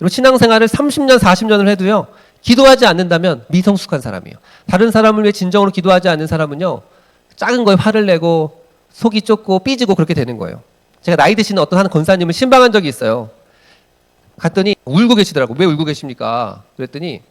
여러분 신앙생활을 30년, 40년을 해도요. 기도하지 않는다면 미성숙한 사람이에요. 다른 사람을 위해 진정으로 기도하지 않는 사람은요. 작은 거에 화를 내고 속이 좁고 삐지고 그렇게 되는 거예요. 제가 나이 드시는 어떤 한 권사님을 신방한 적이 있어요. 갔더니 울고 계시더라고. 왜 울고 계십니까? 그랬더니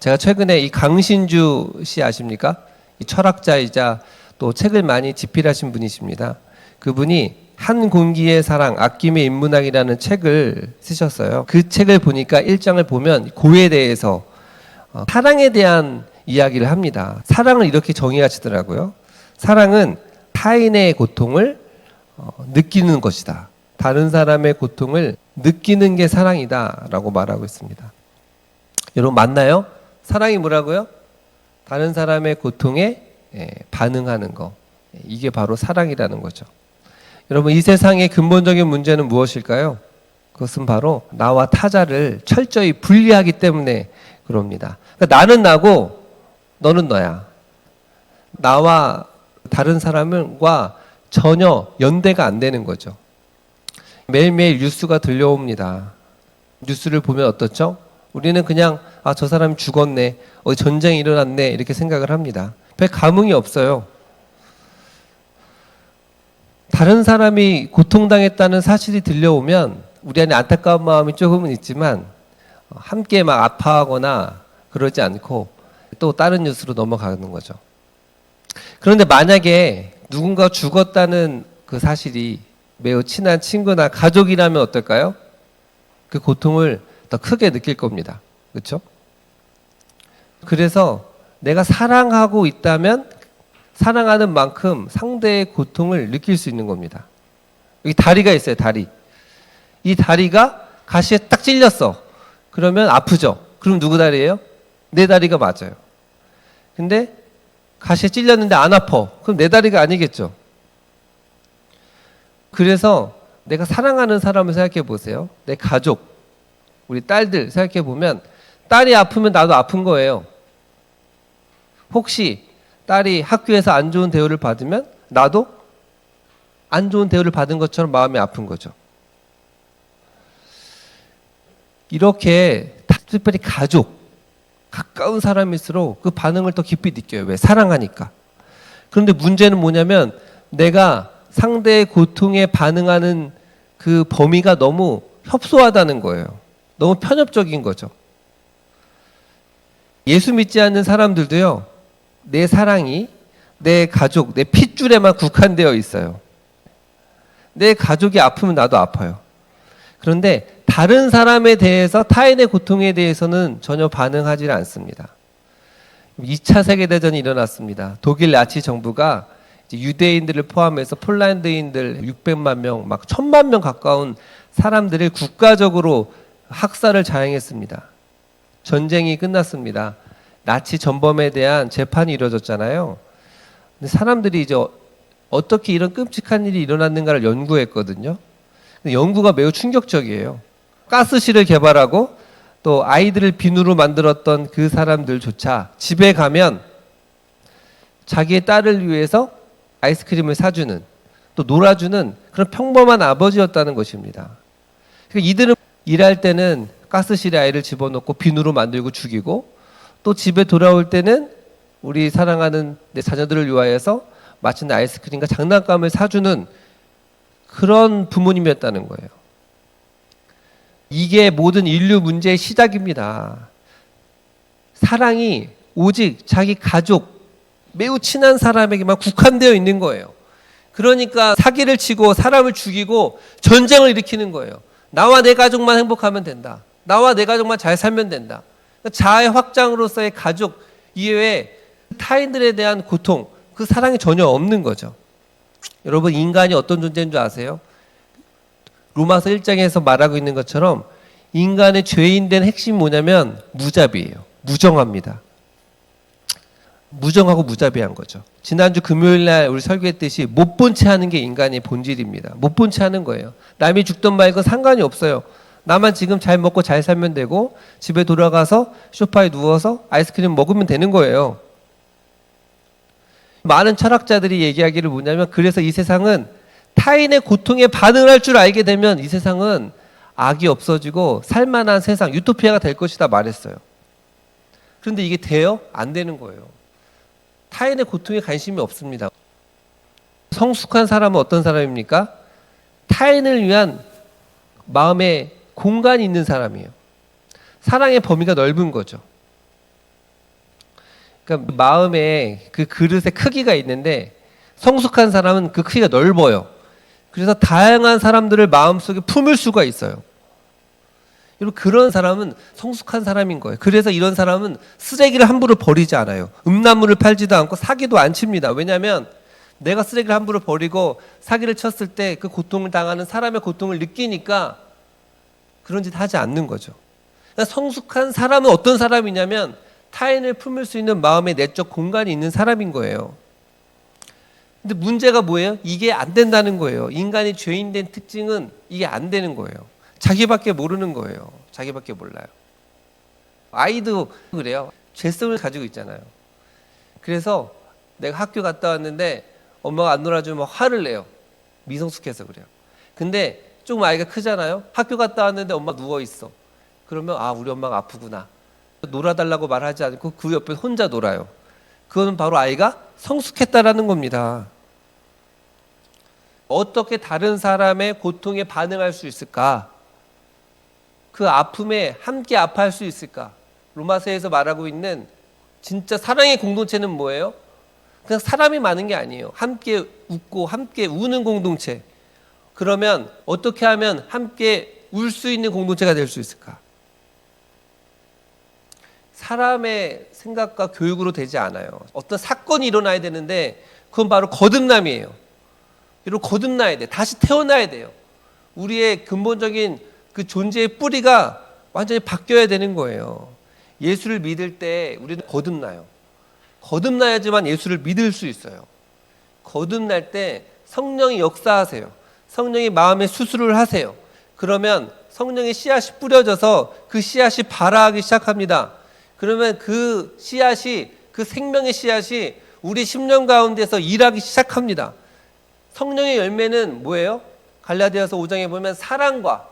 제가 최근에 이 강신주 씨 아십니까? 이 철학자이자 또 책을 많이 집필하신 분이십니다. 그분이 한 공기의 사랑, 아낌의 인문학이라는 책을 쓰셨어요. 그 책을 보니까 일장을 보면 고에 대해서 어, 사랑에 대한 이야기를 합니다. 사랑을 이렇게 정의하시더라고요. 사랑은 타인의 고통을 어, 느끼는 것이다. 다른 사람의 고통을 느끼는 게 사랑이다 라고 말하고 있습니다. 여러분 맞나요? 사랑이 뭐라고요? 다른 사람의 고통에 예, 반응하는 거. 예, 이게 바로 사랑이라는 거죠. 여러분 이 세상의 근본적인 문제는 무엇일까요? 그것은 바로 나와 타자를 철저히 분리하기 때문에 그럽니다. 그러니까 나는 나고 너는 너야. 나와 다른 사람과 전혀 연대가 안 되는 거죠. 매일매일 뉴스가 들려옵니다. 뉴스를 보면 어떻죠? 우리는 그냥 아 저 사람이 죽었네, 어 전쟁이 일어났네 이렇게 생각을 합니다. 별 감흥이 없어요. 다른 사람이 고통당했다는 사실이 들려오면 우리 안에 안타까운 마음이 조금은 있지만 어, 함께 막 아파하거나 그러지 않고 또 다른 뉴스로 넘어가는 거죠. 그런데 만약에 누군가 죽었다는 그 사실이 매우 친한 친구나 가족이라면 어떨까요? 그 고통을 더 크게 느낄 겁니다. 그렇죠? 그래서 내가 사랑하고 있다면 사랑하는 만큼 상대의 고통을 느낄 수 있는 겁니다. 여기 다리가 있어요, 다리. 이 다리가 가시에 딱 찔렸어. 그러면 아프죠? 그럼 누구 다리예요? 내 다리가 맞아요. 근데 가시에 찔렸는데 안 아파. 그럼 내 다리가 아니겠죠? 그래서 내가 사랑하는 사람을 생각해 보세요. 내 가족, 우리 딸들 생각해 보면 딸이 아프면 나도 아픈 거예요. 혹시 딸이 학교에서 안 좋은 대우를 받으면 나도 안 좋은 대우를 받은 것처럼 마음이 아픈 거죠. 이렇게 특별히 가족, 가까운 사람일수록 그 반응을 더 깊이 느껴요. 왜? 사랑하니까. 그런데 문제는 뭐냐면 내가 상대의 고통에 반응하는 그 범위가 너무 협소하다는 거예요. 너무 편협적인 거죠. 예수 믿지 않는 사람들도요, 내 사랑이 내 가족, 내 핏줄에만 국한되어 있어요. 내 가족이 아프면 나도 아파요. 그런데 다른 사람에 대해서 타인의 고통에 대해서는 전혀 반응하지 않습니다. 2차 세계대전이 일어났습니다. 독일 나치 정부가 유대인들을 포함해서 폴란드인들 600만 명, 막 1000만 명 가까운 사람들을 국가적으로 학살을 자행했습니다. 전쟁이 끝났습니다. 나치 전범에 대한 재판이 이루어졌잖아요. 근데 사람들이 이제 어- 어떻게 이런 끔찍한 일이 일어났는가를 연구했거든요. 연구가 매우 충격적이에요. 가스실을 개발하고 또 아이들을 비누로 만들었던 그 사람들조차 집에 가면 자기의 딸을 위해서 아이스크림을 사주는 또 놀아주는 그런 평범한 아버지였다는 것입니다. 그러니까 이들은 일할 때는 가스실에 아이를 집어넣고 비누로 만들고 죽이고 또 집에 돌아올 때는 우리 사랑하는 내 자녀들을 위하여서 맛있는 아이스크림과 장난감을 사주는 그런 부모님이었다는 거예요. 이게 모든 인류 문제의 시작입니다. 사랑이 오직 자기 가족, 매우 친한 사람에게만 국한되어 있는 거예요. 그러니까 사기를 치고 사람을 죽이고 전쟁을 일으키는 거예요. 나와 내 가족만 행복하면 된다. 나와 내 가족만 잘 살면 된다. 자아의 확장으로서의 가족 이외에 타인들에 대한 고통, 그 사랑이 전혀 없는 거죠. 여러분 인간이 어떤 존재인 줄 아세요? 로마서 1장에서 말하고 있는 것처럼 인간의 죄인된 핵심이 뭐냐면 무자비예요. 무정합니다. 무정하고 무자비한 거죠. 지난주 금요일 날 우리 설교했듯이 못 본 채 하는 게 인간의 본질입니다. 못 본 채 하는 거예요. 남이 죽던 말건 상관이 없어요. 나만 지금 잘 먹고 잘 살면 되고 집에 돌아가서 소파에 누워서 아이스크림 먹으면 되는 거예요. 많은 철학자들이 얘기하기를 뭐냐면 그래서 이 세상은 타인의 고통에 반응을 할줄 알게 되면 이 세상은 악이 없어지고 살만한 세상, 유토피아가 될 것이다 말했어요. 그런데 이게 돼요? 안 되는 거예요. 타인의 고통에 관심이 없습니다. 성숙한 사람은 어떤 사람입니까? 타인을 위한 마음에 공간이 있는 사람이에요. 사랑의 범위가 넓은 거죠. 그러니까 마음에 그 그릇의 크기가 있는데 성숙한 사람은 그 크기가 넓어요. 그래서 다양한 사람들을 마음속에 품을 수가 있어요. 여러분 그런 사람은 성숙한 사람인 거예요. 그래서 이런 사람은 쓰레기를 함부로 버리지 않아요. 음란물을 팔지도 않고 사기도 안 칩니다. 왜냐하면 내가 쓰레기를 함부로 버리고 사기를 쳤을 때 그 고통을 당하는 사람의 고통을 느끼니까 그런 짓 하지 않는 거죠. 그러니까 성숙한 사람은 어떤 사람이냐면 타인을 품을 수 있는 마음의 내적 공간이 있는 사람인 거예요. 근데 문제가 뭐예요? 이게 안 된다는 거예요. 인간이 죄인된 특징은 이게 안 되는 거예요. 자기밖에 모르는 거예요. 자기밖에 몰라요. 아이도 그래요. 죄성을 가지고 있잖아요. 그래서 내가 학교 갔다 왔는데 엄마가 안 놀아주면 화를 내요. 미성숙해서 그래요. 근데 조금 아이가 크잖아요. 학교 갔다 왔는데 엄마 누워 있어. 그러면 아 우리 엄마가 아프구나. 놀아달라고 말하지 않고 그 옆에 혼자 놀아요. 그거는 바로 아이가 성숙했다라는 겁니다. 어떻게 다른 사람의 고통에 반응할 수 있을까? 그 아픔에 함께 아파할 수 있을까? 로마서에서 말하고 있는 진짜 사랑의 공동체는 뭐예요? 그냥 사람이 많은 게 아니에요. 함께 웃고 함께 우는 공동체. 그러면 어떻게 하면 함께 울 수 있는 공동체가 될 수 있을까? 사람의 생각과 교육으로 되지 않아요. 어떤 사건이 일어나야 되는데 그건 바로 거듭남이에요. 여러분 거듭나야 돼. 다시 태어나야 돼요. 우리의 근본적인 그 존재의 뿌리가 완전히 바뀌어야 되는 거예요. 예수를 믿을 때 우리는 거듭나요. 거듭나야지만 예수를 믿을 수 있어요. 거듭날 때 성령이 역사하세요. 성령이 마음에 수술을 하세요. 그러면 성령의 씨앗이 뿌려져서 그 씨앗이 발아하기 시작합니다. 그러면 그 씨앗이 그 생명의 씨앗이 우리 10년 가운데서 일하기 시작합니다. 성령의 열매는 뭐예요? 갈라디아서 5장에 보면 사랑과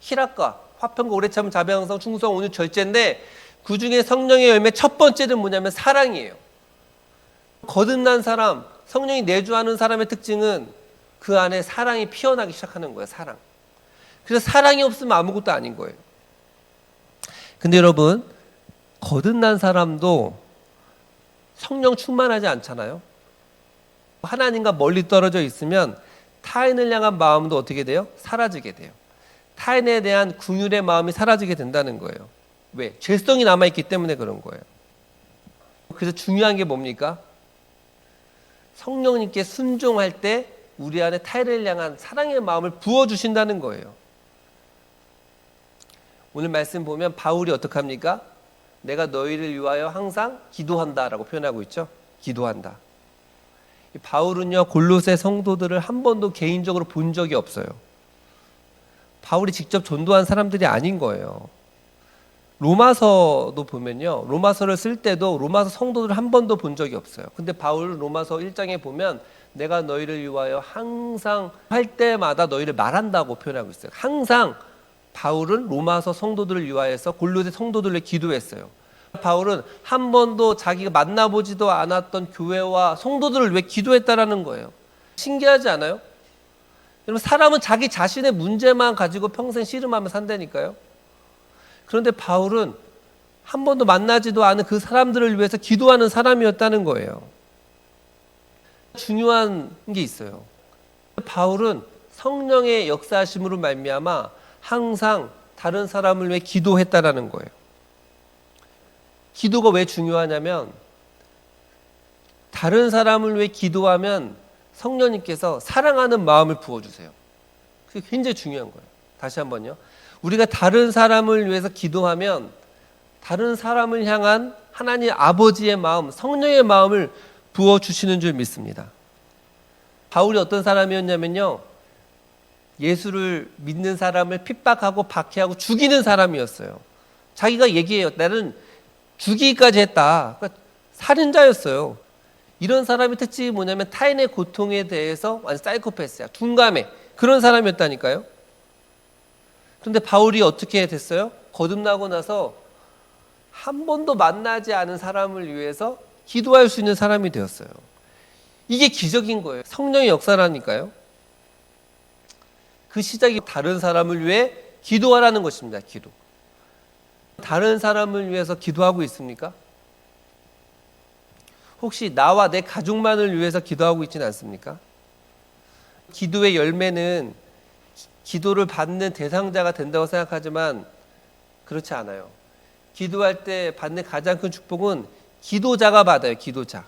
희락과 화평과 오래 참음 자비 항상 충성 온유 절제인데 그 중에 성령의 열매 첫 번째는 뭐냐면 사랑이에요. 거듭난 사람, 성령이 내주하는 사람의 특징은 그 안에 사랑이 피어나기 시작하는 거예요. 사랑. 그래서 사랑이 없으면 아무것도 아닌 거예요. 근데 여러분 거듭난 사람도 성령 충만하지 않잖아요. 하나님과 멀리 떨어져 있으면 타인을 향한 마음도 어떻게 돼요? 사라지게 돼요. 타인에 대한 궁율의 마음이 사라지게 된다는 거예요. 왜? 죄성이 남아있기 때문에 그런 거예요. 그래서 중요한 게 뭡니까? 성령님께 순종할 때 우리 안에 타인을 향한 사랑의 마음을 부어주신다는 거예요. 오늘 말씀 보면 바울이 어떻게 합니까? 내가 너희를 위하여 항상 기도한다 라고 표현하고 있죠. 기도한다. 바울은요 골로새 성도들을 한 번도 개인적으로 본 적이 없어요. 바울이 직접 전도한 사람들이 아닌 거예요. 로마서도 보면요. 로마서를 쓸 때도 로마서 성도들 한 번도 본 적이 없어요. 근데 바울 로마서 1장에 보면 내가 너희를 위하여 항상 할 때마다 너희를 말한다고 표현하고 있어요. 항상 바울은 로마서 성도들을 위하여서 골로새 성도들을 기도했어요. 바울은 한 번도 자기가 만나보지도 않았던 교회와 성도들을 왜 기도했다라는 거예요. 신기하지 않아요? 여러분 사람은 자기 자신의 문제만 가지고 평생 씨름하며 산다니까요. 그런데 바울은 한 번도 만나지도 않은 그 사람들을 위해서 기도하는 사람이었다는 거예요. 중요한 게 있어요. 바울은 성령의 역사심으로 말미암아 항상 다른 사람을 위해 기도했다라는 거예요. 기도가 왜 중요하냐면 다른 사람을 위해 기도하면 성령님께서 사랑하는 마음을 부어주세요. 그게 굉장히 중요한 거예요. 다시 한번요. 우리가 다른 사람을 위해서 기도하면 다른 사람을 향한 하나님 아버지의 마음, 성령의 마음을 부어 주시는 줄 믿습니다. 바울이 어떤 사람이었냐면요. 예수를 믿는 사람을 핍박하고 박해하고 죽이는 사람이었어요. 자기가 얘기해요. 나는 죽이기까지 했다. 그러니까 살인자였어요. 이런 사람의 특징이 뭐냐면 타인의 고통에 대해서 완전 사이코패스야. 둔감해. 그런 사람이었다니까요. 그런데 바울이 어떻게 됐어요? 거듭나고 나서 한 번도 만나지 않은 사람을 위해서 기도할 수 있는 사람이 되었어요. 이게 기적인 거예요. 성령의 역사라니까요. 그 시작이 다른 사람을 위해 기도하라는 것입니다. 기도. 다른 사람을 위해서 기도하고 있습니까? 혹시 나와 내 가족만을 위해서 기도하고 있지는 않습니까? 기도의 열매는 기도를 받는 대상자가 된다고 생각하지만 그렇지 않아요. 기도할 때 받는 가장 큰 축복은 기도자가 받아요. 기도자.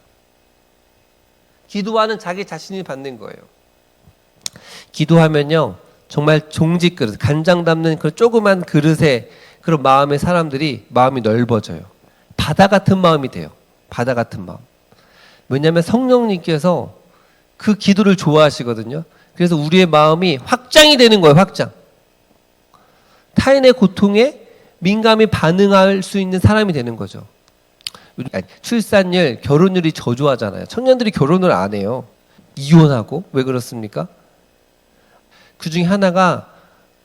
기도하는 자기 자신이 받는 거예요. 기도하면요. 정말 종직 그릇, 간장 담는 그 조그만 그릇에 그런 마음의 사람들이 마음이 넓어져요. 바다 같은 마음이 돼요. 바다 같은 마음. 왜냐하면 성령님께서 그 기도를 좋아하시거든요. 그래서 우리의 마음이 확장이 되는 거예요. 확장. 타인의 고통에 민감히 반응할 수 있는 사람이 되는 거죠. 출산율, 결혼율이 저조하잖아요. 청년들이 결혼을 안 해요. 이혼하고 왜 그렇습니까? 그 중에 하나가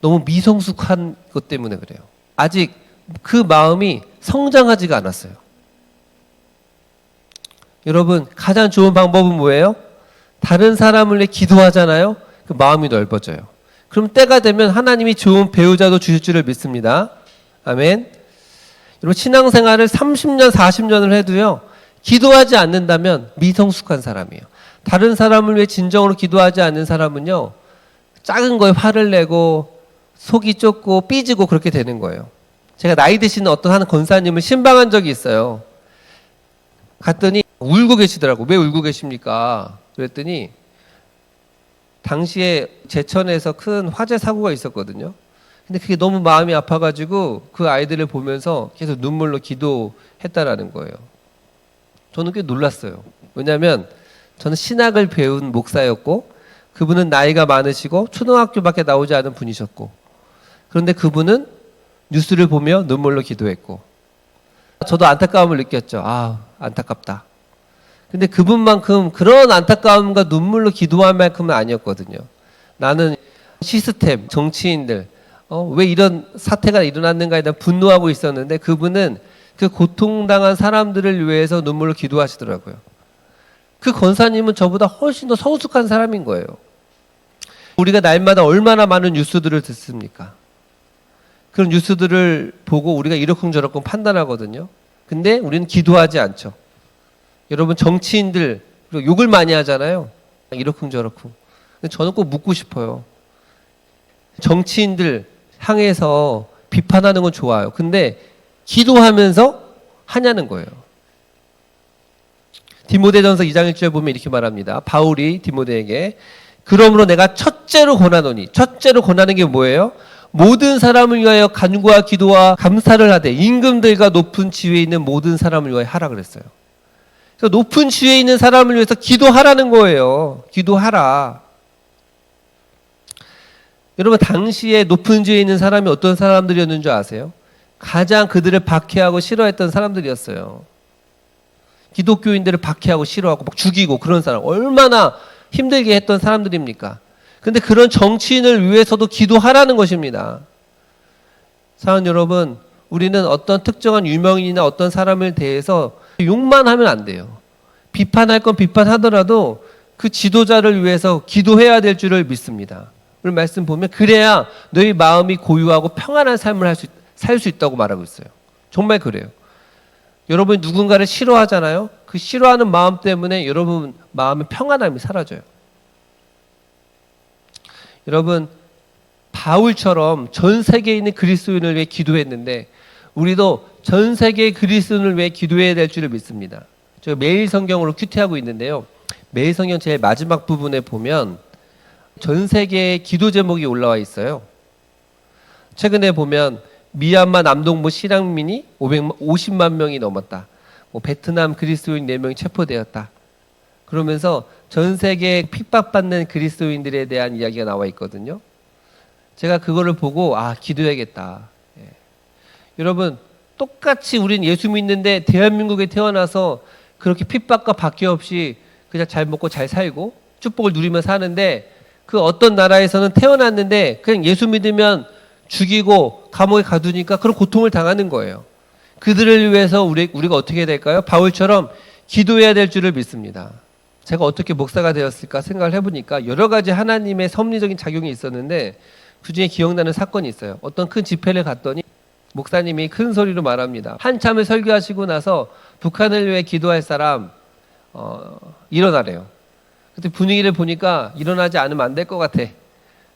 너무 미성숙한 것 때문에 그래요. 아직 그 마음이 성장하지가 않았어요. 여러분, 가장 좋은 방법은 뭐예요? 다른 사람을 위해 기도하잖아요? 그 마음이 넓어져요. 그럼 때가 되면 하나님이 좋은 배우자도 주실 줄을 믿습니다. 아멘. 여러분, 신앙생활을 30년, 40년을 해도요, 기도하지 않는다면 미성숙한 사람이에요. 다른 사람을 위해 진정으로 기도하지 않는 사람은요, 작은 거에 화를 내고 속이 좁고 삐지고 그렇게 되는 거예요. 제가 나이 드시는 어떤 한 권사님을 신방한 적이 있어요. 갔더니 울고 계시더라고. 왜 울고 계십니까? 그랬더니 당시에 제천에서 큰 화재 사고가 있었거든요. 근데 그게 너무 마음이 아파가지고 그 아이들을 보면서 계속 눈물로 기도했다라는 거예요. 저는 꽤 놀랐어요. 왜냐하면 저는 신학을 배운 목사였고 그분은 나이가 많으시고 초등학교밖에 나오지 않은 분이셨고 그런데 그분은 뉴스를 보며 눈물로 기도했고 저도 안타까움을 느꼈죠. 아 안타깝다. 근데 그분만큼 그런 안타까움과 눈물로 기도할 만큼은 아니었거든요. 나는 시스템, 정치인들, 어, 왜 이런 사태가 일어났는가에 대한 분노하고 있었는데 그분은 그 고통당한 사람들을 위해서 눈물로 기도하시더라고요. 그 권사님은 저보다 훨씬 더 성숙한 사람인 거예요. 우리가 날마다 얼마나 많은 뉴스들을 듣습니까? 그런 뉴스들을 보고 우리가 이러쿵저러쿵 판단하거든요. 근데 우리는 기도하지 않죠. 여러분 정치인들 욕을 많이 하잖아요. 이러쿵저러쿵. 저는 꼭 묻고 싶어요. 정치인들 향해서 비판하는 건 좋아요. 근데 기도하면서 하냐는 거예요. 디모데전서 2장 1절 보면 이렇게 말합니다. 바울이 디모데에게 그러므로 내가 첫째로 권하노니 첫째로 권하는 게 뭐예요? 모든 사람을 위하여 간구와 기도와 감사를 하되 임금들과 높은 지위에 있는 모든 사람을 위하여 하라 그랬어요. 그러니까 높은 지위에 있는 사람을 위해서 기도하라는 거예요. 기도하라. 여러분 당시에 높은 지위에 있는 사람이 어떤 사람들이었는 줄 아세요? 가장 그들을 박해하고 싫어했던 사람들이었어요. 기독교인들을 박해하고 싫어하고 막 죽이고 그런 사람 얼마나 힘들게 했던 사람들입니까? 근데 그런 정치인을 위해서도 기도하라는 것입니다. 사랑 여러분, 우리는 어떤 특정한 유명인이나 어떤 사람을 대해서 욕만 하면 안 돼요. 비판할 건 비판하더라도 그 지도자를 위해서 기도해야 될 줄을 믿습니다. 말씀 보면 그래야 너희 마음이 고유하고 평안한 삶을 살수 있다고 말하고 있어요. 정말 그래요. 여러분이 누군가를 싫어하잖아요. 그 싫어하는 마음 때문에 여러분 마음의 평안함이 사라져요. 여러분 바울처럼 전 세계에 있는 그리스도인을 위해 기도했는데 우리도 전 세계 그리스도인을 위해 기도해야 될 줄을 믿습니다. 제가 매일 성경으로 큐티하고 있는데요. 매일 성경 제일 마지막 부분에 보면 전 세계의 기도 제목이 올라와 있어요. 최근에 보면 미얀마 남동부 실향민이 550만 명이 넘었다. 뭐 베트남 그리스도인 4명이 체포되었다. 그러면서 전 세계 핍박받는 그리스도인들에 대한 이야기가 나와 있거든요. 제가 그거를 보고 아 기도해야겠다. 예. 여러분 똑같이 우린 예수 믿는데 대한민국에 태어나서 그렇게 핍박과 박해 없이 그냥 잘 먹고 잘 살고 축복을 누리며 사는데 그 어떤 나라에서는 태어났는데 그냥 예수 믿으면 죽이고 감옥에 가두니까 그런 고통을 당하는 거예요. 그들을 위해서 우리, 우리가 어떻게 해야 될까요? 바울처럼 기도해야 될 줄을 믿습니다. 제가 어떻게 목사가 되었을까 생각을 해보니까 여러 가지 하나님의 섭리적인 작용이 있었는데 그 중에 기억나는 사건이 있어요. 어떤 큰 집회를 갔더니 목사님이 큰 소리로 말합니다. 한참을 설교하시고 나서 북한을 위해 기도할 사람 어, 일어나래요. 그때 분위기를 보니까 일어나지 않으면 안 될 것 같아.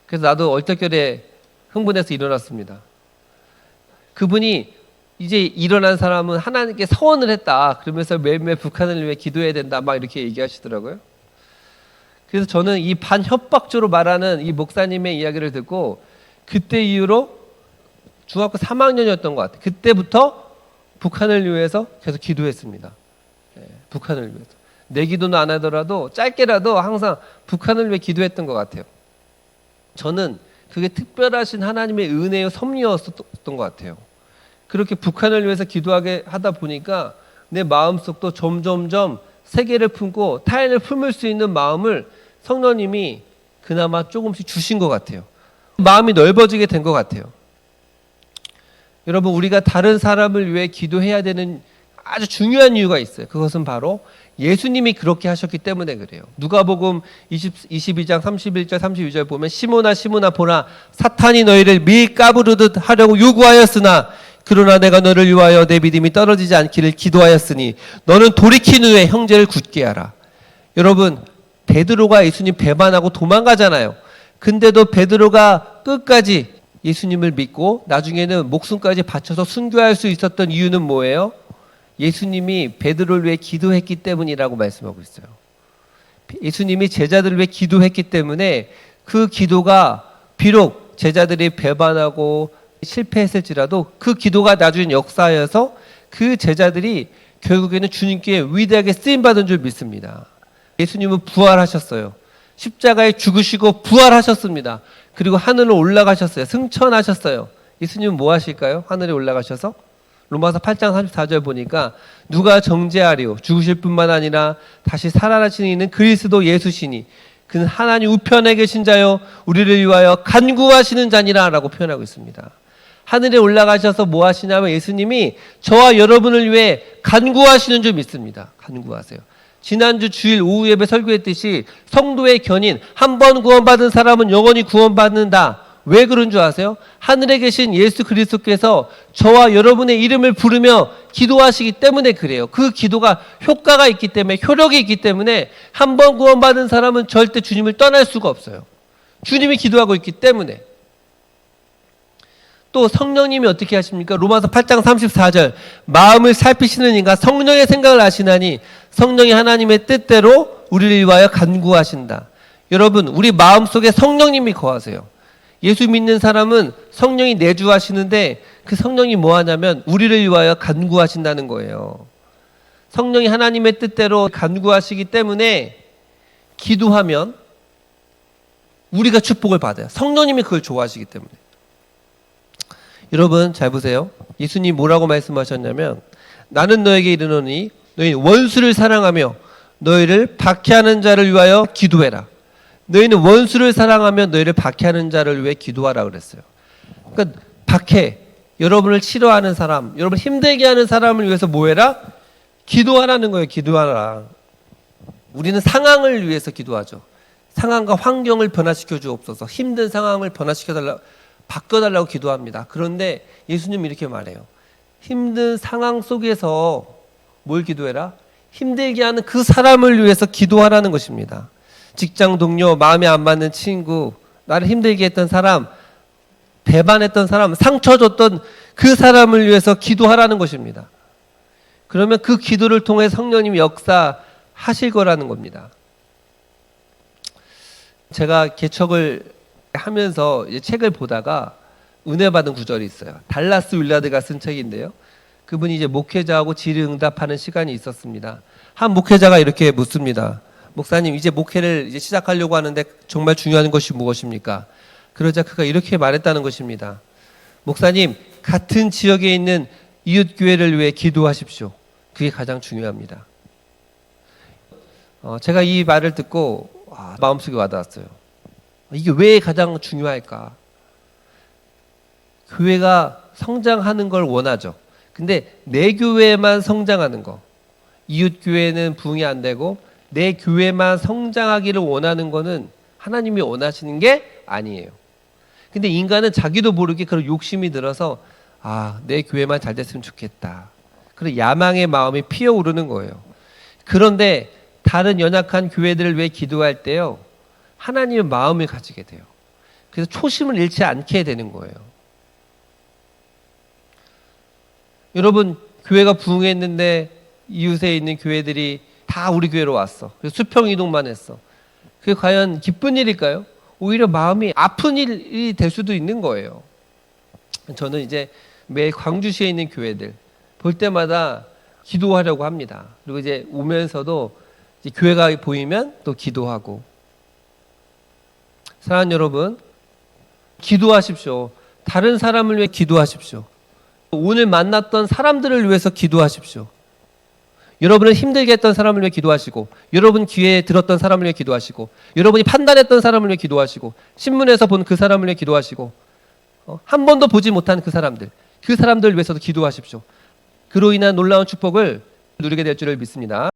그래서 나도 얼떨결에 흥분해서 일어났습니다. 그분이 이제 일어난 사람은 하나님께 서원을 했다. 그러면서 매일매일 북한을 위해 기도해야 된다. 막 이렇게 얘기하시더라고요. 그래서 저는 이 반협박조로 말하는 이 목사님의 이야기를 듣고 그때 이후로 중학교 3학년이었던 것 같아요. 그때부터 북한을 위해서 계속 기도했습니다. 예, 북한을 위해서. 내 기도는 안 하더라도 짧게라도 항상 북한을 위해 기도했던 것 같아요. 저는 그게 특별하신 하나님의 은혜의 섭리였었던 것 같아요. 그렇게 북한을 위해서 기도하게 하다 보니까 내 마음속도 점점점 세계를 품고 타인을 품을 수 있는 마음을 성령님이 그나마 조금씩 주신 것 같아요. 마음이 넓어지게 된 것 같아요. 여러분 우리가 다른 사람을 위해 기도해야 되는 아주 중요한 이유가 있어요. 그것은 바로 예수님이 그렇게 하셨기 때문에 그래요. 누가복음 20, 22장 31절 32절 보면 시모나 시모나 보라 사탄이 너희를 밀 까부르듯 하려고 요구하였으나 그러나 내가 너를 위하여 내 믿음이 떨어지지 않기를 기도하였으니 너는 돌이킨 후에 형제를 굳게 하라. 여러분 베드로가 예수님 배반하고 도망가잖아요. 근데도 베드로가 끝까지 예수님을 믿고 나중에는 목숨까지 바쳐서 순교할 수 있었던 이유는 뭐예요? 예수님이 베드로를 위해 기도했기 때문이라고 말씀하고 있어요. 예수님이 제자들을 위해 기도했기 때문에 그 기도가 비록 제자들이 배반하고 실패했을지라도 그 기도가 나중에 역사하여서 그 제자들이 결국에는 주님께 위대하게 쓰임 받은 줄 믿습니다. 예수님은 부활하셨어요. 십자가에 죽으시고 부활하셨습니다. 그리고 하늘로 올라가셨어요. 승천하셨어요. 예수님은 뭐 하실까요? 하늘에 올라가셔서 로마서 8장 34절 보니까 누가 정죄하리요 죽으실 뿐만 아니라 다시 살아나시는 이는 그리스도 예수시니 그는 하나님 우편에 계신 자요 우리를 위하여 간구하시는 자니라라고 표현하고 있습니다. 하늘에 올라가셔서 뭐 하시냐면 예수님이 저와 여러분을 위해 간구하시는 줄 믿습니다. 간구하세요. 지난주 주일 오후 예배 설교했듯이 성도의 견인 한 번 구원받은 사람은 영원히 구원받는다. 왜 그런 줄 아세요? 하늘에 계신 예수 그리스도께서 저와 여러분의 이름을 부르며 기도하시기 때문에 그래요. 그 기도가 효과가 있기 때문에 효력이 있기 때문에 한 번 구원받은 사람은 절대 주님을 떠날 수가 없어요. 주님이 기도하고 있기 때문에. 또 성령님이 어떻게 하십니까? 로마서 8장 34절 마음을 살피시는 이가 성령의 생각을 아시나니 성령이 하나님의 뜻대로 우리를 위하여 간구하신다. 여러분 우리 마음속에 성령님이 거하세요. 예수 믿는 사람은 성령이 내주하시는데 그 성령이 뭐 하냐면 우리를 위하여 간구하신다는 거예요. 성령이 하나님의 뜻대로 간구하시기 때문에 기도하면 우리가 축복을 받아요. 성령님이 그걸 좋아하시기 때문에. 여러분 잘 보세요. 예수님 뭐라고 말씀하셨냐면 나는 너에게 이르노니 너희 원수를 사랑하며 너희를 박해하는 자를 위하여 기도해라. 너희는 원수를 사랑하며 너희를 박해하는 자를 위해 기도하라 그랬어요. 그러니까 박해 여러분을 싫어하는 사람, 여러분 힘들게 하는 사람을 위해서 뭐해라? 기도하라는 거예요. 기도하라. 우리는 상황을 위해서 기도하죠. 상황과 환경을 변화시켜 주옵소서. 힘든 상황을 변화시켜 달라 바꿔 달라고 기도합니다. 그런데 예수님 이렇게 말해요. 힘든 상황 속에서 뭘 기도해라? 힘들게 하는 그 사람을 위해서 기도하라는 것입니다. 직장 동료, 마음에 안 맞는 친구, 나를 힘들게 했던 사람, 배반했던 사람, 상처 줬던 그 사람을 위해서 기도하라는 것입니다. 그러면 그 기도를 통해 성령님이 역사하실 거라는 겁니다. 제가 개척을 하면서 책을 보다가 은혜 받은 구절이 있어요. 달라스 윌라드가 쓴 책인데요. 그분이 이제 목회자하고 질의응답하는 시간이 있었습니다. 한 목회자가 이렇게 묻습니다. 목사님, 이제 목회를 이제 시작하려고 하는데 정말 중요한 것이 무엇입니까? 그러자 그가 이렇게 말했다는 것입니다. 목사님, 같은 지역에 있는 이웃 교회를 위해 기도하십시오. 그게 가장 중요합니다. 어, 제가 이 말을 듣고 아, 마음속에 와닿았어요. 이게 왜 가장 중요할까? 교회가 성장하는 걸 원하죠. 근데 내 교회만 성장하는 거, 이웃 교회는 부흥이 안 되고 내 교회만 성장하기를 원하는 거는 하나님이 원하시는 게 아니에요. 근데 인간은 자기도 모르게 그런 욕심이 들어서 아, 내 교회만 잘 됐으면 좋겠다. 그런 야망의 마음이 피어오르는 거예요. 그런데 다른 연약한 교회들을 위해 기도할 때요. 하나님의 마음을 가지게 돼요. 그래서 초심을 잃지 않게 되는 거예요. 여러분 교회가 부흥했는데 이웃에 있는 교회들이 다 우리 교회로 왔어. 수평 이동만 했어. 그게 과연 기쁜 일일까요? 오히려 마음이 아픈 일이 될 수도 있는 거예요. 저는 이제 매 광주시에 있는 교회들 볼 때마다 기도하려고 합니다. 그리고 이제 오면서도 이제 교회가 보이면 또 기도하고. 사랑하는 여러분, 기도하십시오. 다른 사람을 위해 기도하십시오. 오늘 만났던 사람들을 위해서 기도하십시오. 여러분을 힘들게 했던 사람을 위해 기도하시고, 여러분 기회에 들었던 사람을 위해 기도하시고, 여러분이 판단했던 사람을 위해 기도하시고, 신문에서 본 그 사람을 위해 기도하시고, 어, 한 번도 보지 못한 그 사람들, 그 사람들 위해서도 기도하십시오. 그로 인한 놀라운 축복을 누리게 될 줄을 믿습니다.